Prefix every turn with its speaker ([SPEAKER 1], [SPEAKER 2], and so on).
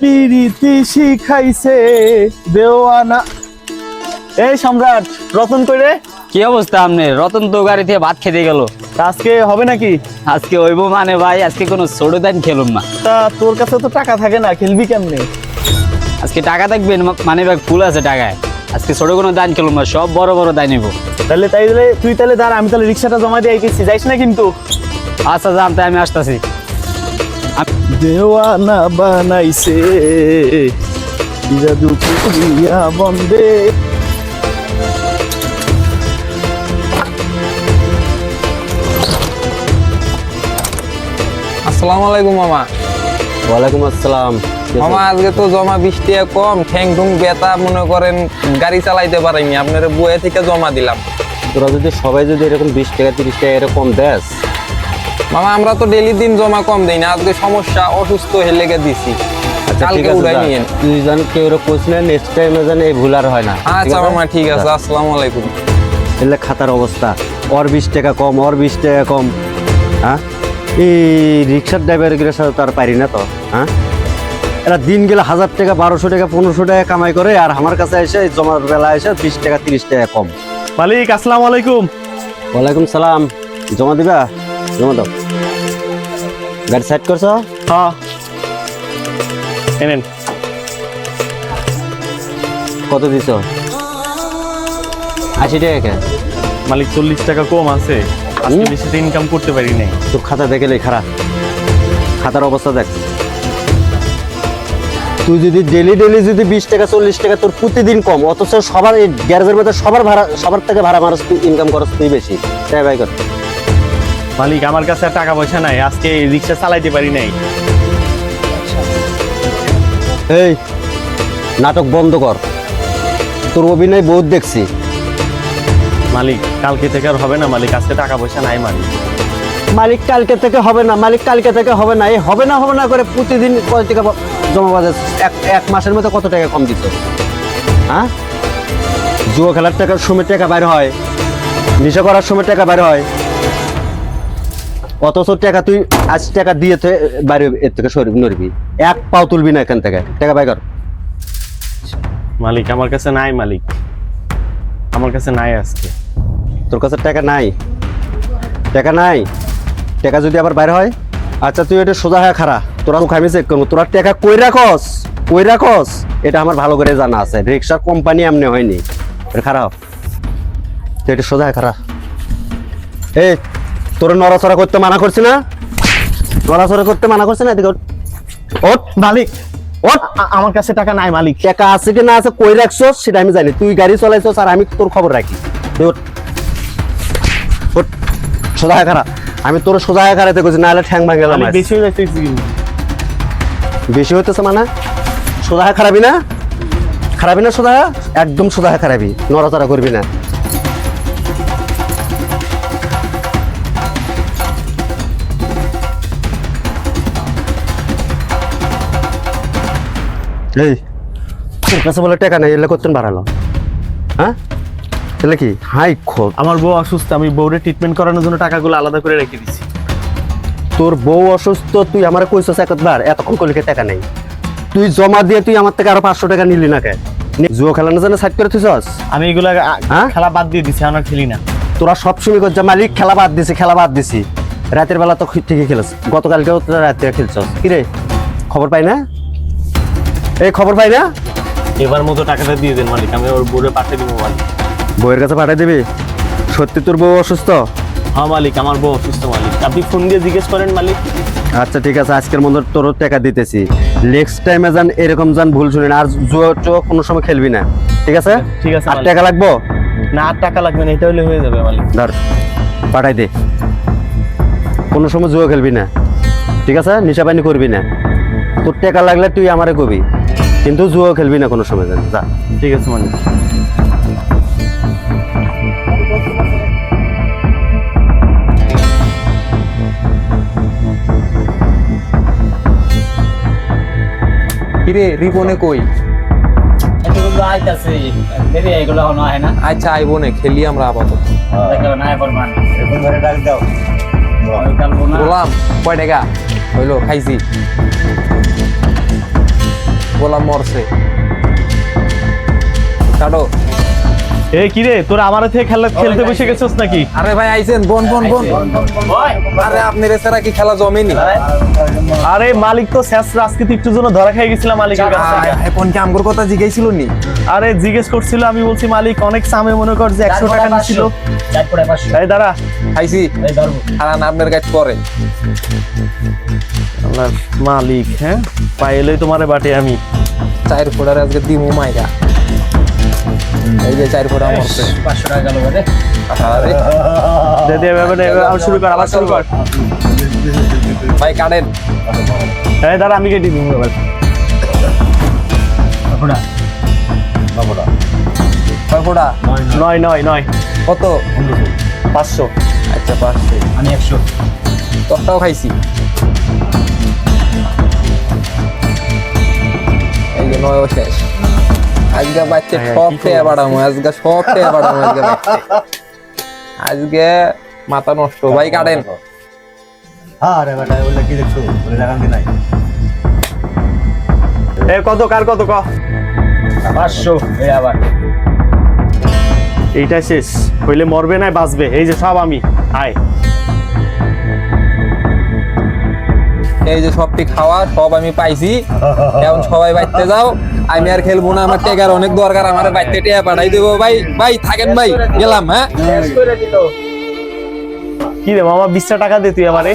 [SPEAKER 1] পিরিতি শিখাইছে দেওয়ানা। এই সম্রাট রতন কইরে
[SPEAKER 2] কি অবস্থা আপনি রতন তো গাড়ি থেকে ভাত খেতে গেল।
[SPEAKER 1] আজকে হবে নাকি?
[SPEAKER 2] আজকে হইব মানে ভাই আজকে কোনো ছোট দান খেলুম না।
[SPEAKER 1] তা তোর কাছে তো টাকা থাকে না খেলবি কেমনে?
[SPEAKER 2] আজকে টাকা থাকবেন মানে ভাই ফুল আছে টাকায়। আজকে ছোট কোনো দান খেলুম না সব বড় বড় দান নিব
[SPEAKER 1] তাহলে তাই তাহলে তুই তাহলে দাঁড়া আমি তাহলে রিক্সাটা জমা দিয়ে আইতেছি যাইস না কিন্তু?
[SPEAKER 2] আচ্ছা জানতে আমি আসতেছি।
[SPEAKER 1] দেওয়ানা বানাইছে। জাদু করিয়া বন্দে।
[SPEAKER 3] আসসালামু আলাইকুম মামা।
[SPEAKER 4] ওয়ালাইকুম আসসালাম।
[SPEAKER 3] মামা আজকে তো জমা বিশ টাকা কম ঠ্যাং ঠুং বেতা মনে করেন গাড়ি চালাইতে পারিনি। আপনার বইয়ে থেকে জমা দিলাম।
[SPEAKER 4] তোরা যদি সবাই যদি এরকম বিশ টাকা তিরিশ টাকা এরকম দেস
[SPEAKER 3] মামা আমরা তো ডেলি দিন জমা কম দেই না আজকে সমস্যা অসুস্থ হয়ে লেগে দিছি।
[SPEAKER 4] আচ্ছা
[SPEAKER 3] কালকে উড়াই
[SPEAKER 4] যা। তুই জান কেউ কোচ না নেক্সট টাইমে যেন এই ভুল আর হয় না। ঠিক
[SPEAKER 3] আচ্ছা? মামা ঠিক আছে আসসালামু আলাইকুম।
[SPEAKER 4] এলে খাতার অবস্থা ওর বিশ টাকা কম ওর বিশ টাকা কম হ্যাঁ? এই রিক্সার ড্রাইভারের সাথে তো আর পারি না তো হ্যাঁ? এরা দিন গেলে হাজার টাকা বারোশো টাকা পনেরোশো টাকা কামাই করে আর আমার কাছে এসে জমার বেলা এসে বিশ টাকা তিরিশ টাকা কম।
[SPEAKER 1] মালিক আসসালামু আলাইকুম।
[SPEAKER 4] ওয়ালাইকুম সালাম। জমা দিবা? জমা দাও। গাড়ি সাইড করছ?
[SPEAKER 1] হ্যাঁ। এনেন।
[SPEAKER 4] কত দিছো? আশি টাকা
[SPEAKER 1] মালিক চল্লিশ টাকা কম আছে। আজকে
[SPEAKER 4] হুম।
[SPEAKER 1] বেশি ইনকাম করতে পারি নাই।
[SPEAKER 4] তোর খাতা দেখে খারাপ খাতার অবস্থা দেখ। তুই যদি ডেলি ডেলি যদি বিশ টাকা চল্লিশ টাকা তোর প্রতিদিন কম অথচ সবার এই গ্যারেজের মধ্যে সবার ভাড়া সবার থেকে ভাড়া মারস তুই ইনকাম করস তুই বেশি। তাই ভাই কর।
[SPEAKER 1] মালিক আমার কাছে আর টাকা পয়সা নাই আজকে রিক্সা চালাইতে পারি নাই।
[SPEAKER 4] এই নাটক বন্ধ কর। তোর অভিনয় বহুত দেখছি।
[SPEAKER 1] মালিক কালকে থেকে আর হবে না মালিক আজকে টাকা পয়সা নাই মালিক।
[SPEAKER 4] মালিক কালকে থেকে হবে না মালিক কালকে থেকে হবে না এই হবে না হবে না করে প্রতিদিন কত টাকা জমা বাজে এক এক মাসের মধ্যে কত টাকা কম দিত? হ্যাঁ? জুয়া খেলার টাকার সময় টাকা বাইর হয় নেশা করার সময় টাকা বাইর হয়। অথচ টাকা তুই আজ টাকা দিয়ে বাইরে এর থেকে সরি নড়বি। এক পাও তুলবি না এখান থেকে। টাকা বাই কর।
[SPEAKER 1] মালিক আমার কাছে নাই মালিক। আমার কাছে নাই আজকে।
[SPEAKER 4] তোর কাছে টাকা নাই। টাকা নাই। টাকা যদি আবার বাইরে হয় আচ্ছা তুই এটা সোজা হয়ে খারা তোরা মুখ আমি চেক করব। তোরা টাকা কই রাখস? কই রাখস? এটা আমার ভালো করে জানা আছে। রিক্সার কোম্পানি এমনি হয়নি। এটা খারাপ তুই এটা সোজা হয়ে খারা এই তোর নড়াচড়া করতে মানা করছি না? নড়াচড়া করতে মানা করছি না? এদিকে। ওঠ।
[SPEAKER 1] মালিক। আ- আমার কাছে টাকা নাই মালিক।
[SPEAKER 4] টাকা আছে কি না আছে কই রাখছস সেটা আমি জানি। তুই গাড়ি চলাইছস আর আমি তোর খবর রাখি। ওঠ। ওঠ। সোজা খারা আমি তোর সোজা খারাতে কইছি নাহলে ঠ্যাং ভাঙে গেলাম
[SPEAKER 1] বেশি হয়ে কিন্তু।
[SPEAKER 4] বেশি হইতেছে মানে? সোজা হয়ে খারাপি না? খারাপি না সোজা? একদম সোজা হয়ে খারাপি নড়াচড়া করবি না। এই তোর কাছে বলে টাকা নেই এলে করতেন বাড়ালো? হ্যাঁ? তাহলে কি? হাই খোদ
[SPEAKER 1] আমার বউ অসুস্থ আমি বউরে ট্রিটমেন্ট করানোর জন্য টাকাগুলো আলাদা করে রেখে দিছি।
[SPEAKER 4] তোর বউ অসুস্থ তুই আমার কইছস একবার এতক্ষণ কলিকে টাকা নেই? তুই জমা দিয়ে তুই আমার থেকে আরও পাঁচশো টাকা নিলি না কে নি- জুয়ো খেলানোর জন্য সাইড করে থুইছস?
[SPEAKER 1] আমি এগুলো
[SPEAKER 4] হ্যাঁ?
[SPEAKER 1] খেলা বাদ দিয়ে দিছি আমার খেলি না।
[SPEAKER 4] তোরা সব সময় করছে মালিক খেলা বাদ দিছি খেলা বাদ দিছি। রাতের বেলা তো ঠিকই খেলছ। গতকালকেও তোরা রাতে খেলছস। কিরে খবর পাই না? এই খবর পাই না?
[SPEAKER 1] এবার মতো টাকাটা দিয়ে দেন মালিক আমি ওর বউরে পাঠিয়ে দিব মালিক।
[SPEAKER 4] বউয়ের কাছে পাঠাই দিবি? সত্যি তোর বউ অসুস্থ?
[SPEAKER 1] হ্যাঁ মালিক আমার বউ অসুস্থ মালিক। আপনি ফোন দিয়ে জিজ্ঞেস করেন মালিক।
[SPEAKER 4] আচ্ছা ঠিক আছে আজকের মধ্যে তোর টাকা দিতেছি। নেক্সট টাইমে যান এরকম যান ভুল শুনি না আর জুয়ো টুয়ো কোনো সময় খেলবি না। ঠিক আছে?
[SPEAKER 1] ঠিক আছে,
[SPEAKER 4] আর টাকা লাগবো?
[SPEAKER 1] না আর টাকা লাগবে না এটা হলে হয়ে যাবে মালিক।
[SPEAKER 4] ধর পাঠাই দে। কোনো সময় জুয়ো খেলবি না। ঠিক আছে? নিশা পানি করবি না। তোর টাকা লাগলে তুই আমারে কবি। কিন্তু জুয়ো খেলবি না কোনো সময় যেন। যা।
[SPEAKER 1] ঠিক আছে মালিক।
[SPEAKER 3] কিরে রিপনে কই? আচ্ছা আইবো নে খেলি আমরা আপাতত।
[SPEAKER 2] না
[SPEAKER 3] বললাম কয় টাকা? হইল খাইছি। গোলাম মরছে। কাটো।
[SPEAKER 1] এ কি রে? তোরা আমার থেকে খেলা খেলতে বসে গেছিস নাকি?
[SPEAKER 3] আরে ভাই আইছেন বোন বোন বোন। আরে আপনার এছাড়া কি খেলা জমেনি?
[SPEAKER 1] আরে মালিক তো শেষ আজকে তো একটু জন্য ধরা খাই গেছিলাম মালিকের কাছ।
[SPEAKER 3] এখন কি আমগোর কথা জিজ্ঞাসিল নি?
[SPEAKER 1] আরে জিজ্ঞেস করছিল আমি বলছি মালিক অনেক সামে মনে কর যে একশো টাকা নিছিল। এই দাঁড়া।
[SPEAKER 3] খাইছি আর আপনার কাজ করে
[SPEAKER 1] মালিক হ্যাঁ? পাইলেই তোমারে বাটে আমি।
[SPEAKER 3] চার ফোটার আজকে দিমু মাইরা। এই যে চার ফোটা মরছে আরে।
[SPEAKER 1] দে দে এবার দে, আবার শুরু কর আবার শুরু কর।
[SPEAKER 3] ভাই কাটেন।
[SPEAKER 1] দাঁড়া আমি কেটে এবার। নয় নয়। নয়
[SPEAKER 3] কত?
[SPEAKER 1] পাঁচশো।
[SPEAKER 3] আচ্ছা পাঁচশো। আমি একশো। দশটাও খাইছি। নয় শেষ। আজকে বাচ্চা
[SPEAKER 1] হ্যাঁ,
[SPEAKER 3] সব বাড়ামো আজকে সব বাড়ামো আজকে আজকে মাথা নষ্ট ভাই কাটেন।
[SPEAKER 5] আরে বেটা ওগুলো কি দেখছ? ওগুলো লাগান কি নাই?
[SPEAKER 1] এ কত কার কত ক?
[SPEAKER 2] পাঁচশো এই আবার।
[SPEAKER 1] এইটা শেষ। হইলে মরবে না বাঁচবে। এই যে সব আমি। আয়।
[SPEAKER 3] এই যে সবটি খাওয়া, সব আমি পাইছি। এখন সবাই বাইতে যাও। আমি আর খেলব না, আমার টেকার অনেক দরকার, আমার বাইতে টেয়া পাঠাই দেবো। ভাই ভাই, থাকেন ভাই, গেলাম হ্যাঁ?
[SPEAKER 1] কি রে মামা বিশটা টাকা দে তুই আমারে।